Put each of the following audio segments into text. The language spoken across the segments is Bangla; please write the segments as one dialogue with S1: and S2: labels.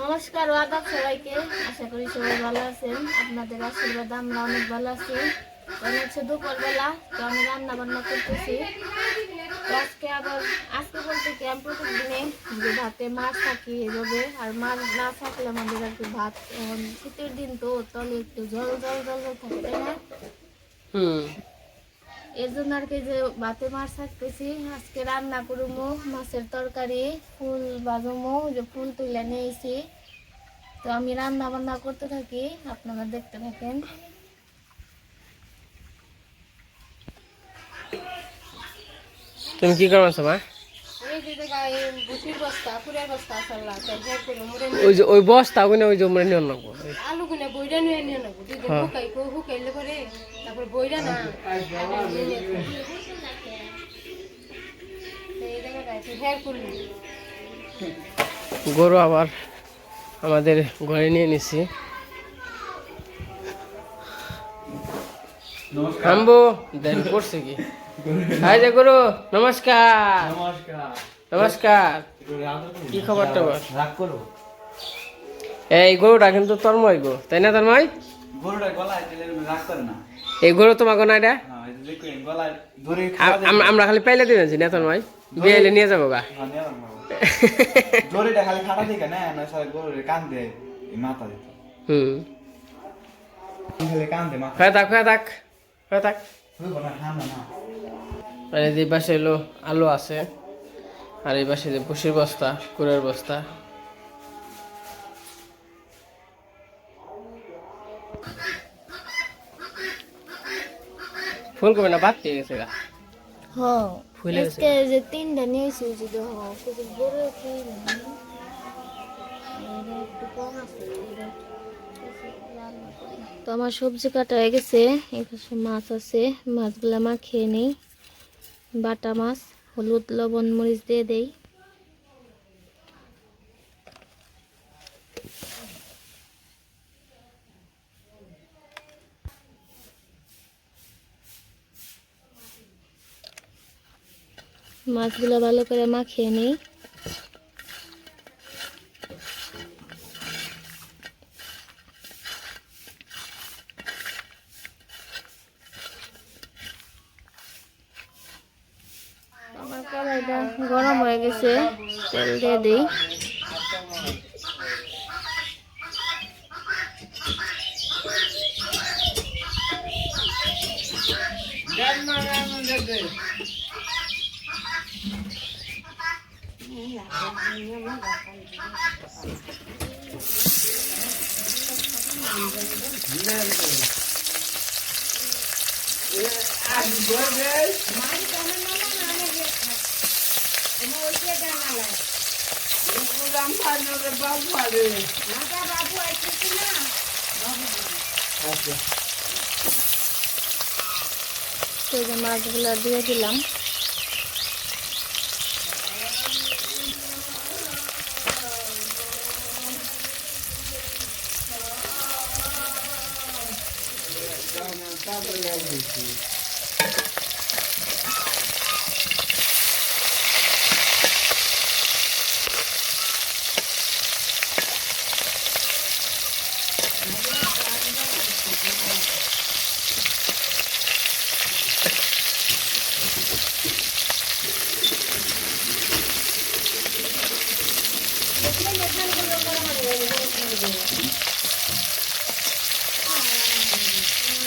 S1: নমস্কার আদাব সবাইকে। আশা করি সবাই ভালো আছেন। আপনাদের আশীর্বাদ আমরা অনেক ভালো আছি। কারণ হচ্ছে দুপুরবেলা, তো আমি রান্না বান্না করতেছি আজকে আবার, আজকে বলতে কি, আমি প্রতিদিনে যে ভাতে মাছ থাকি এভাবে, আর মাছ না থাকলে আমাদের আর কি ভাত শীতের দিন তো তলে একটু জল জল জল জল থাকে, তাই না?
S2: হুম।
S1: এর জন্য আর কি যে ভাতে মাছ থাকতেছি, আজকে রান্না করব মাছের তরকারি, ফুল বাজুমো যে ফুল তুলে নিয়েছি। তো আমি রান্না বান্না করতে থাকি, আপনারা দেখতে থাকেন।
S2: তুমি কি করছ মা ওই যে ওই বস্তা ওখানে ওই জমরে নিয়ে নেব।
S1: আলু গুনে বইরা নিয়ে নিয়ে নেব দুই দিন
S2: হ্যাঁ।
S1: হুকাই হুকাইলে পরে তারপর বইরা না। এই জায়গায় হেয়ার করলি
S2: গরু আবার আমাদের ঘরে নিয়ে নিছি। হাম্বু দেন করছে কি? হাই যে গরু নমস্কার।
S3: নমস্কার।
S2: নমস্কার। কি খবর টবর
S3: রাগ করো।
S2: এই গরুটা কিন্তু তন্ময় গো তাই না তন্ময়?
S3: গরুটা গলায় রাগ করে না।
S2: এই গরু তোমাকে না এটা
S3: হ্যাঁ,
S2: আমরা খালি পাইলে দিবেন না তন্ময়? বিয়ে নিয়ে যাব গা।
S3: হ্যাঁ, নিয়ে যাব, বাবা। জরিটা খালি খাটা দিকে না না সারা গরুরে কান দেয় মাথা দিত।
S2: হুম।
S3: খালি কান দেয় মাথা
S2: হয়ে থাক হয়ে থাক হয়ে থাক। আর এই পাশে এলো আলু আছে আর এই পাশে যে ভুসির বস্তা কুড়ের বস্তা। ফুল কবে না বাদ পেয়ে গেছে গা?
S1: হ্যাঁ
S2: ফুলে গেছে।
S1: যে তিনটা তো আমার সবজি কাটা হয়ে গেছে। এখানে মাছ আছে, মাছগুলো মাখিয়ে নেই। বাটা মাছ, হলুদ, লবণ, মরিচ দিয়ে দেই। মাছগুলো ভালো করে মাখিয়ে নিই। কড়াইটা গরম হয়ে গেছে তেল দিয়ে দিই। তো এই যে মাছগুলো দিয়ে দিলাম।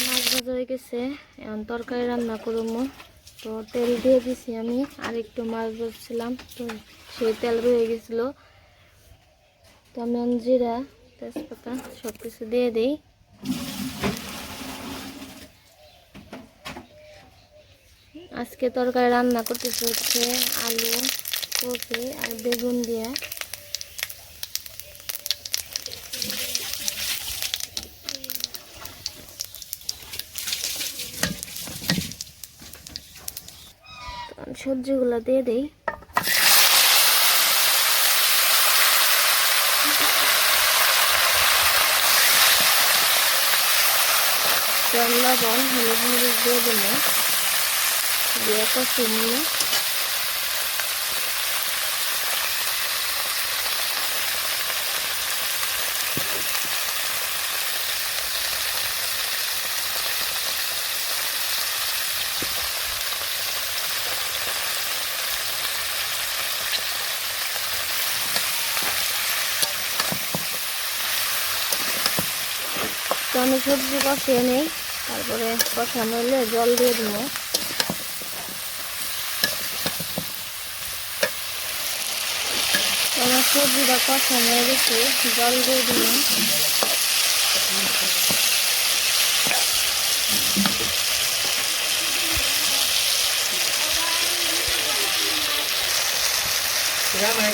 S1: মাছ ভাজা হয়ে গেছে। এখন তরকারি রান্না করব। তো তেল দিয়ে দিছি আমি, আর একটু মাছ ভাজছিলাম, তো সেই তেল রয়ে গেছিল। তো আমি জিরা, তেজপাতা সব কিছু দিয়ে দিই। আজকে তরকারি রান্না করতেছে হচ্ছে আলু, কপি আর বেগুন দিয়ে। সবজিগুলো দিয়ে দিই। লবণ হলুদ মরিচ দিয়ে দিলে দিয়ে একটা নিয়ে তো আমি সবজি কষিয়ে নিই। তারপরে কষানো হলে জল দিয়ে দিব। আমার সবজিটা কষানো হয়ে গেছে, জল দিয়ে দিব। সেই জায়গায়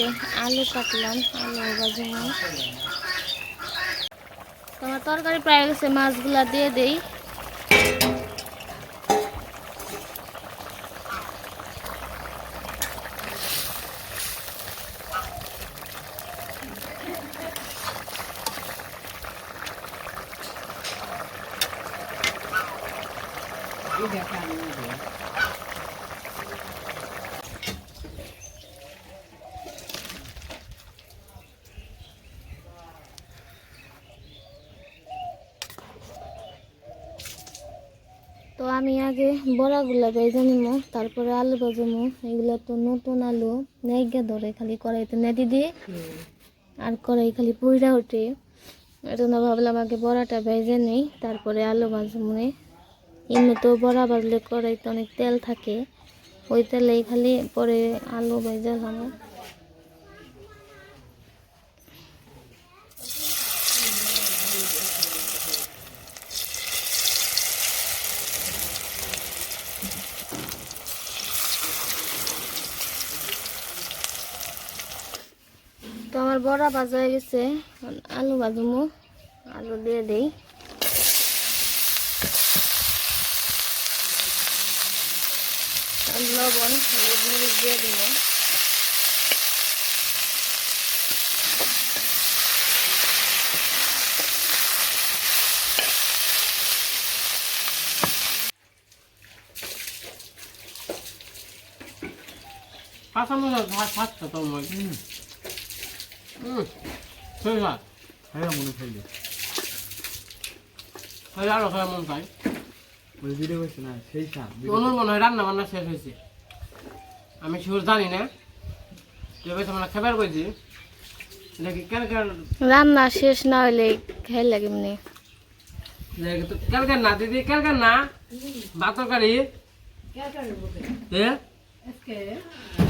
S1: যে আলু কাটলাম আলু ভাজবো তোমার তরকারি প্রায় গেছে মাছগুলা দিয়ে দেই। তো আমি আগে বড়াগুলা ভেজে নিব তারপরে আলু ভাজবো এগুলো তো নতুন আলু নেগে ধরে খালি কড়াইতে নেদি দিয়ে আর কড়াই খালি পুইরা ওঠে এজন্য ভাবলাম আগে বড়াটা ভেজে নেই, তারপরে আলু ভাজবো এমনি তো বড়া ভাজলে কড়াইতে অনেক তেল থাকে, ওই তেলেই খালি পরে আলু ভেজালাম আমার বড়া ভাজা হয়ে গেছে। আলু ভাজবো আলু দিয়ে দেই। লবণ হলুদ মরিচ দিয়ে দিব।
S2: কাঁচা মশলা ভাত খাচ্ছে তো মই সেই
S3: হ্যাঁ মনে খাইলে
S2: আরও মন চাই
S3: ওই ভিডিও করছে না সেই সাপ
S2: অনুর মনে হয় রান্না বান্না শেষ হয়েছে আমি শিওর জানি না তবে তোমরা খাবার কইছি দেখি কেন কেন
S1: রান্না শেষ না হলে খেয়ে লাগে
S2: তো কেন কেন না দিদি কেন কেন না ভাত তরকারি এ ও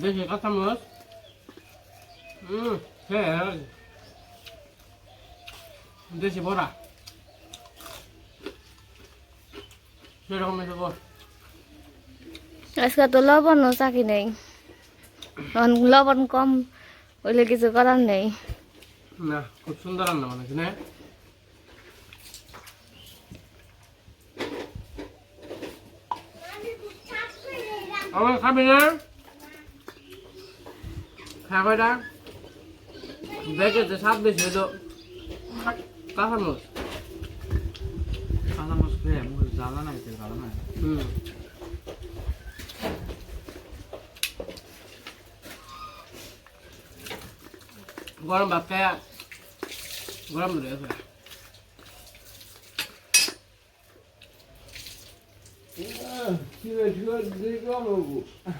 S2: দেশি কাঁচামরিচ হুম হ্যাঁ দেশি বড়া। সেরকম
S1: আজকে তো লবণও চাকি নেই। লবণ কম হইলে কিছু করার নেই।
S2: না খুব সুন্দর রান্না বানাইছে না আমার খাবি না? দেখে যে স্বাদ বেশি হইল কাঁচা মরিচ।
S3: কাঁচা মাছ খেয়ে মুখে জ্বালা নাই জ্বালা নাই।
S2: হুম। গরম ভাত খায়া গরম ধরে আছে।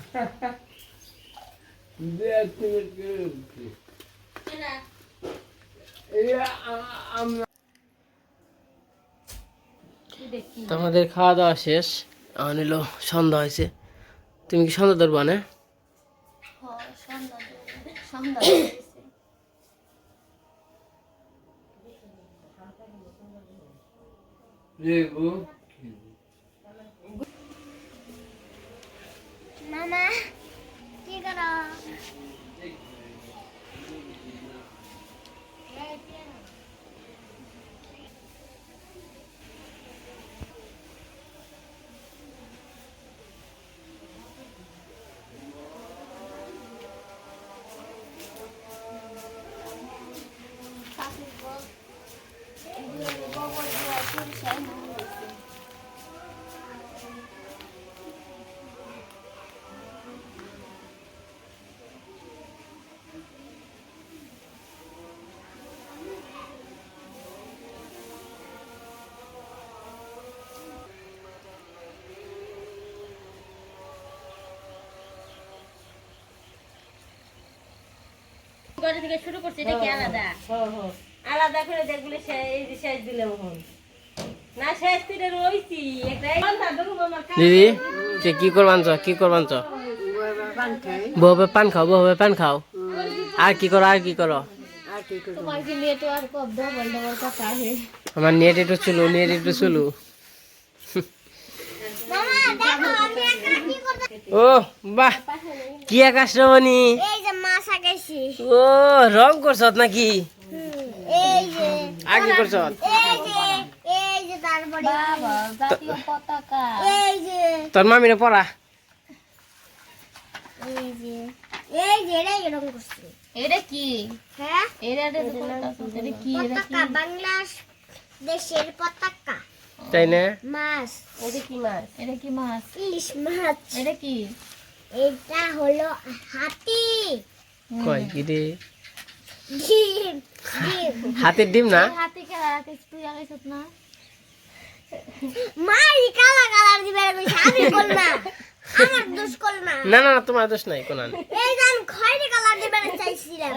S2: তো আমাদের খাওয়া দাওয়া শেষ। হলো সন্ধ্যা হয়েছে। তুমি কি সন্ধ্যা ধরবা না?
S1: সন্ধ্যা সন্ধ্যা মামা Thank you.
S4: করে থেকে শুরু করছি এটা কি আলাদা? আলাদা করে দেখলে এই যে শেষ দিলে মহন। না শেষ তীরে রইছি
S2: দিদি তে কি করবান চ কি করবান চ বউবে পান খাও বউবে পান খাও। আর কি করো আর কি করো? আমার নেট একটু চলু নেট একটু চলু।
S1: মামা দেখো কি করতে
S2: ও বাহ কি আকাশ রমণী।
S1: আগাইছি
S2: ও রং করছত নাকি?
S1: এই যে
S2: আর কি করছত?
S1: এই যে এই যে তারপরে বাবা জাতীয় পতাকা। এই যে।
S2: তোর মামিনে পড়া।
S1: এই যে এই যে এটাই এরকম করছি। এটা কি? হ্যাঁ? এটা এটা কি? পতাকা বাংলাদেশ দেশের পতাকা।
S2: তাই না?
S1: মাছ।
S4: এটা কি মাছ?
S1: এটা কি মাছ? ইলিশ মাছ। এটা কি? এটা হলো হাতি।
S2: কয়? কি রে হাতের ডিম না?
S1: না? না
S2: তোমার দোষ নাই কোন
S1: এই যে কালার দিবে চাইছিলাম।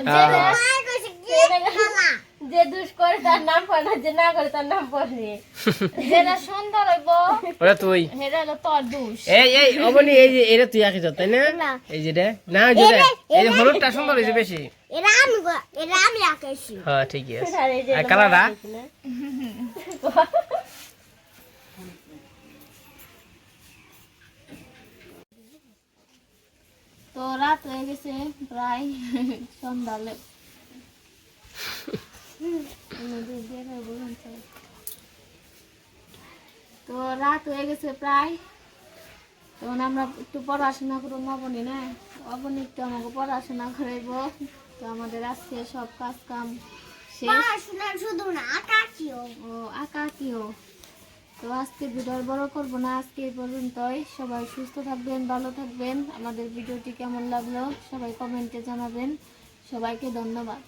S4: যে দুষ করে তার নাম পড়ে না যে না করে তার নাম পড়ে
S1: যেটা সুন্দর হইব
S2: ওরা তুই।
S1: সেটা হলো তোর দোষ।
S2: এই এই অবনি এই যে এটা তুই আঁকিছ তাই না?
S1: না।
S2: এই যে রে না যে রে, এই যে হলুদটা সুন্দর হয়েছে বেশি।
S1: এরা আমি এরা আমি আঁকাইছি
S2: হ্যাঁ ঠিকই আছে।
S4: আর
S2: আর কালারটা
S1: তো রাত হয়ে গেছে প্রায় সন্ধ্যালে তো রাত হয়ে গেছে প্রায়। তখন আমরা একটু পড়াশোনা করব নবনী না? অবনী একটু আমাকে পড়াশোনা করাইব। তো আমাদের আজকে সব কাজ কাম
S5: শুধু না আঁকাকিও
S1: ও আঁকা কিও তো আজকে ভিডিও বড় করব না আজকে এই পর্যন্তই। সবাই সুস্থ থাকবেন ভালো থাকবেন। আমাদের ভিডিওটি কেমন লাগল সবাই কমেন্টে জানাবেন। সবাইকে ধন্যবাদ।